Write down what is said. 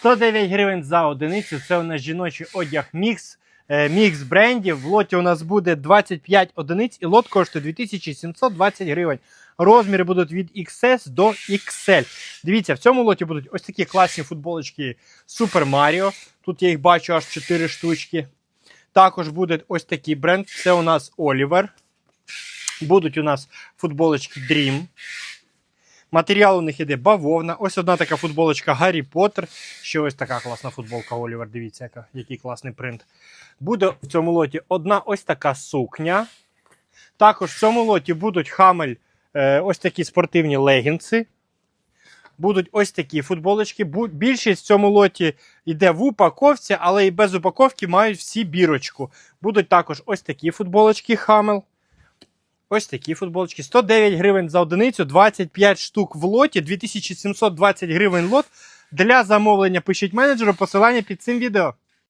109 гривень за одиницю. Це у нас жіночий одяг мікс. е, Мікс брендів. В лоті у нас буде 25 одиниць і лот коштує 2720 гривень. Розміри будуть від XS до XL. Дивіться, в цьому лоті будуть ось такі класні футболочки Super Mario. Тут я їх бачу аж 4 штучки. Також буде ось такий бренд. Це у нас Oliver. Будуть у нас футболочки Dream. Матеріал у них іде бавовна. Ось одна така футболочка Гаррі Поттер. Ще ось така класна футболка Олівер. Дивіться, яка, який класний принт. Буде в цьому лоті одна ось така сукня. Також в цьому лоті будуть хамель, е, ось такі спортивні легінси. Будуть ось такі футболочки. Більшість в цьому лоті йде в упаковці, але і без упаковки мають всі бірочку. Будуть також ось такі футболочки Хамел. Ось такі футболочки. 109 гривень за одиницю, 25 штук в лоті, 2720 гривень лот. Для замовлення пишіть менеджеру посилання під цим відео.